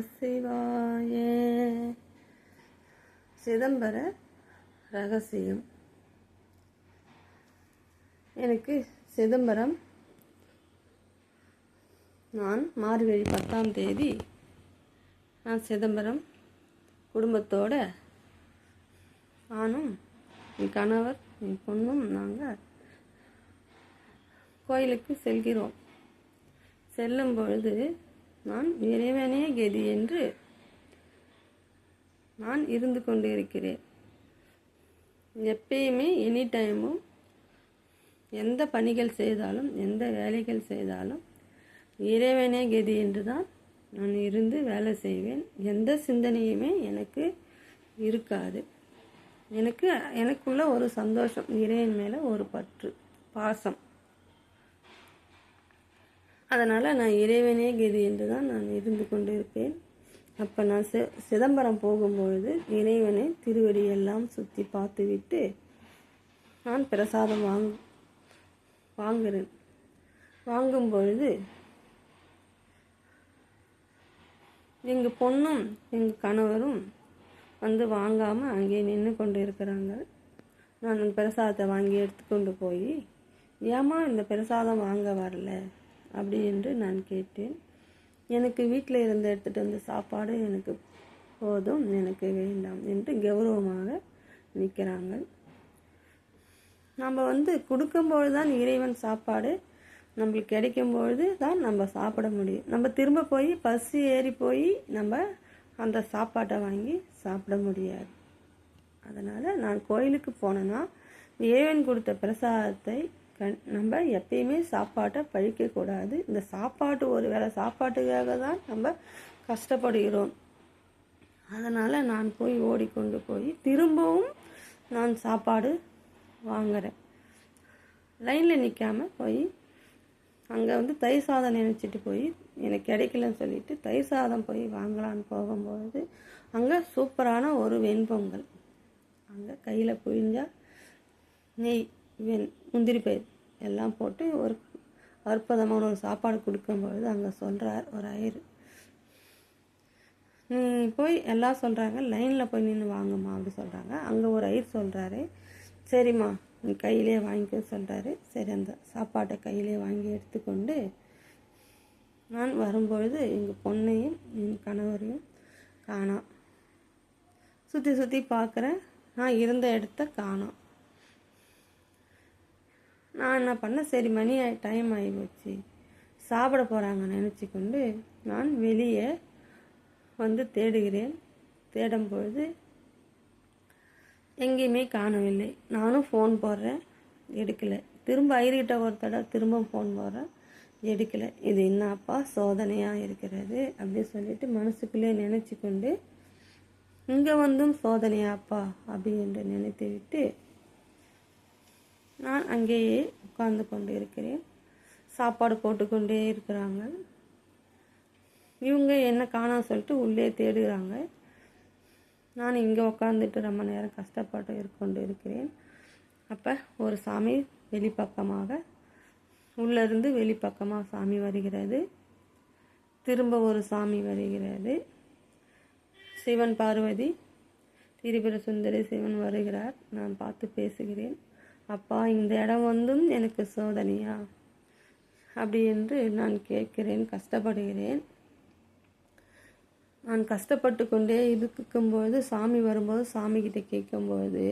சிவாய சிதம்பர ரகசியம். எனக்கு சிதம்பரம் நான் மார்கழி பத்தாம் தேதி நான் சிதம்பரம் குடும்பத்தோட நானும் என் கணவர் என் பொண்ணும் நாங்கள் கோயிலுக்கு செல்கிறோம். செல்லும் பொழுது நான் இறைவனே கதி என்று நான் இருந்து கொண்டு இருக்கிறேன் எப்பயுமே எனி டைமும் எந்த பணிகள் செய்தாலும் எந்த வேலைகள் செய்தாலும் இறைவனே கதி என்று தான் நான் இருந்து வேலை செய்வேன். எந்த சிந்தனையுமே எனக்கு இருக்காது. எனக்கு எனக்குள்ள ஒரு சந்தோஷம் இறைவன் மேலே ஒரு பற்று பாசம். அதனால் நான் இறைவனே கதி என்று தான் நான் இருந்து கொண்டு இருப்பேன் அப்போ நான் சி சிதம்பரம் போகும்பொழுது இறைவனை திருவடியெல்லாம் சுற்றி பார்த்துவிட்டு நான் பிரசாதம் வாங் வாங்குறேன். வாங்கும் பொழுது எங்கள் பொண்ணும் எங்கள் கணவரும் வந்து வாங்காமல் அங்கேயே நின்று கொண்டு இருக்கிறாங்க நான் பிரசாதத்தை வாங்கி எடுத்துக்கொண்டு போய் ஏமா இந்த பிரசாதம் வாங்க வரல? அப்படி என்று நான் கேட்டேன். எனக்கு வீட்டில் இருந்து எடுத்துகிட்டு வந்த சாப்பாடு எனக்கு போதும் எனக்கு வேண்டாம் என்று கௌரவமாக நிற்கிறாங்க நம்ம வந்து கொடுக்கும்பொழுது தான் இறைவன் சாப்பாடு நம்மளுக்கு கிடைக்கும்பொழுது தான் நம்ம சாப்பிட முடியும். நம்ம திரும்ப போய் பசி ஏறி போய் நம்ம அந்த சாப்பாட்டை வாங்கி சாப்பிட முடியாது. அதனால் நான் கோயிலுக்கு போனேன்னா இறைவன் கொடுத்த பிரசாதத்தை கண் நம்ம எப்பயுமே சாப்பாட்டை பழிக்கக்கூடாது இந்த சாப்பாட்டு ஒரு வேளை சாப்பாட்டுக்காக தான் நம்ம கஷ்டப்படுகிறோம். அதனால் நான் போய் ஓடிக்கொண்டு போய் திரும்பவும் நான் சாப்பாடு வாங்குறேன். லைனில் நிற்காமல் போய் அங்கே வந்து தயிர் சாதம் நினச்சிட்டு போய் எனக்கு கிடைக்கலன்னு சொல்லிட்டு தயிர் சாதம் போய் வாங்கலான்னு போகும்போது அங்கே சூப்பரான ஒரு வெண்பொங்கல் அங்கே கையில் புழிஞ்சால் நெய். வெண் முந்திரி பயிர் எல்லாம் போட்டு ஒரு அற்புதமான ஒரு சாப்பாடு கொடுக்கும்பொழுது அங்கே சொல்கிறார் ஒரு ஐயர். நீ போய் எல்லாம் சொல்கிறாங்க லைனில் போய் நின்று வாங்கம்மா அப்படி சொல்கிறாங்க அங்கே ஒரு ஐயர் சொல்கிறாரு சரிம்மா நீ கையிலே வாங்கிக்க சொல்கிறாரு சரி அந்த சாப்பாட்டை கையிலே வாங்கி எடுத்துக்கொண்டு நான் வரும்பொழுது எங்கள் பொண்ணையும் என் கணவரையும் காணா. சுற்றி சுற்றி பார்க்குறேன். நான் இருந்த இடத்த காணோம் நான் என்ன பண்ணேன்? சரி மணி ஆகி டைம் ஆகி போச்சு. சாப்பிட போகிறாங்க நினச்சி கொண்டு நான் வெளியே வந்து தேடுகிறேன். தேடும்பொழுது எங்கேயுமே காணவில்லை. நானும் ஃபோன் போடுறேன். எடுக்கலை. திரும்ப ஐரிகிட்ட ஒரு தடவை திரும்ப ஃபோன் போடுறேன். எடுக்கலை. இது என்னப்பா சோதனையாக இருக்கிறது? அப்படி சொல்லிட்டு மனசுக்குள்ளே நினச்சி கொண்டு இங்கே வந்தும் சோதனையாப்பா அப்படி என்று நினைத்து விட்டு நான் அங்கேயே உட்கார்ந்து கொண்டு இருக்கிறேன். சாப்பாடு போட்டுக்கொண்டே இருக்கிறாங்க. இவங்க என்ன காணாம சொல்லிட்டு உள்ளே தேடுகிறாங்க. நான் இங்கே உட்காந்துட்டு ரொம்ப நேரம் கஷ்டப்பட்டு கொண்டு இருக்கிறேன். அப்போ ஒரு சாமி வெளிப்பக்கமாக உள்ளேருந்து வெளிப்பக்கமாக சாமி வருகிறது. திரும்ப ஒரு சாமி வருகிறது. சிவன் பார்வதி திரிபுர சுந்தரி சிவன் வருகிறார். நான் பார்த்து பேசுகிறேன். அப்பா இந்த இடம் வந்தும் எனக்கு சோதனையா? அப்படி என்று நான் கேட்கிறேன் கஷ்டப்படுகிறேன். நான் கஷ்டப்பட்டு கொண்டே இருக்கும்போது சாமி வரும்போது சாமி கிட்ட கேட்கும்போது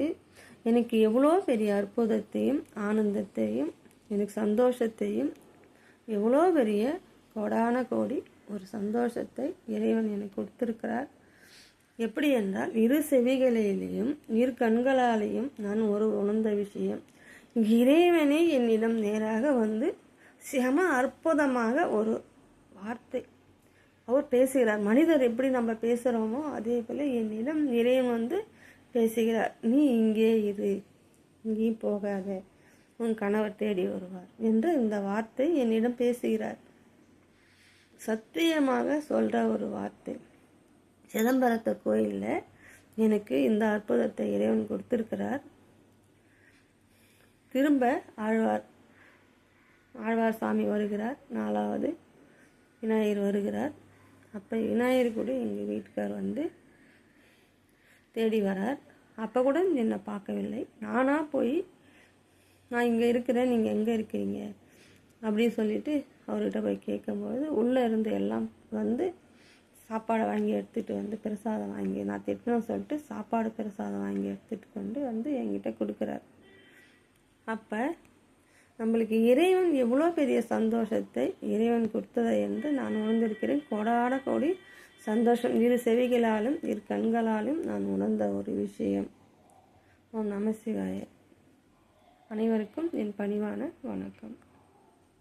எனக்கு எவ்வளோ பெரிய அற்புதத்தையும் ஆனந்தத்தையும் எனக்கு சந்தோஷத்தையும் எவ்வளோ பெரிய கோடான கோடி ஒரு சந்தோஷத்தை இறைவன் எனக்கு கொடுத்துருக்கிறார். எப்படி என்றால் இரு செவிகளிலேயும் இரு கண்களாலேயும் நான் ஒரு உணர்ந்த விஷயம். இறைவனே என்னிடம் நேராக வந்து செம அற்புதமாக ஒரு வார்த்தை. அவர் பேசுகிறார். மனிதர் எப்படி நம்ம பேசுகிறோமோ அதே போல் என்னிடம் இறைவன் வந்து பேசுகிறார். நீ இங்கே இரு. இங்கேயும் போகாத. உன் கணவர் தேடி வருவார் என்று இந்த வார்த்தை என்னிடம் பேசுகிறார். சத்தியமாக சொல்கிற ஒரு வார்த்தை. சிதம்பரத்தை கோயிலில் எனக்கு இந்த அற்புதத்தை இறைவன் கொடுத்துருக்கிறார். திரும்ப ஆழ்வார் ஆழ்வார் சாமி வருகிறார். நாலாவது விநாயகர் வருகிறார். அப்போ விநாயகர் கூட எங்கள் வீட்டுக்கார் வந்து தேடி வரார். அப்போ கூட என்னை பார்க்கவில்லை. நானாக போய் நான் இங்கே இருக்கிறேன் நீங்கள் எங்கே இருக்கிறீங்க அப்படின்னு சொல்லிட்டு அவர்கிட்ட போய் கேட்கும்போது உள்ளே இருந்து எல்லாம் வந்து சாப்பாடை வாங்கி எடுத்துகிட்டு வந்து பிரசாதம் வாங்கி நான் திட்டணும் சொல்லிட்டு சாப்பாடு பிரசாதம் வாங்கி எடுத்துகிட்டு கொண்டு வந்து என்கிட்ட கொடுக்குறார். அப்போ நம்மளுக்கு இறைவன் எவ்வளோ பெரிய சந்தோஷத்தை இறைவன் கொடுத்ததை என்று நான் உணர்ந்திருக்கிறேன். கோடான கோடி சந்தோஷம். இரு செவிகளாலும் இரு கண்களாலும் நான் உணர்ந்த ஒரு விஷயம். ஓம் நமசிவாய அனைவருக்கும் என் பணிவான வணக்கம்.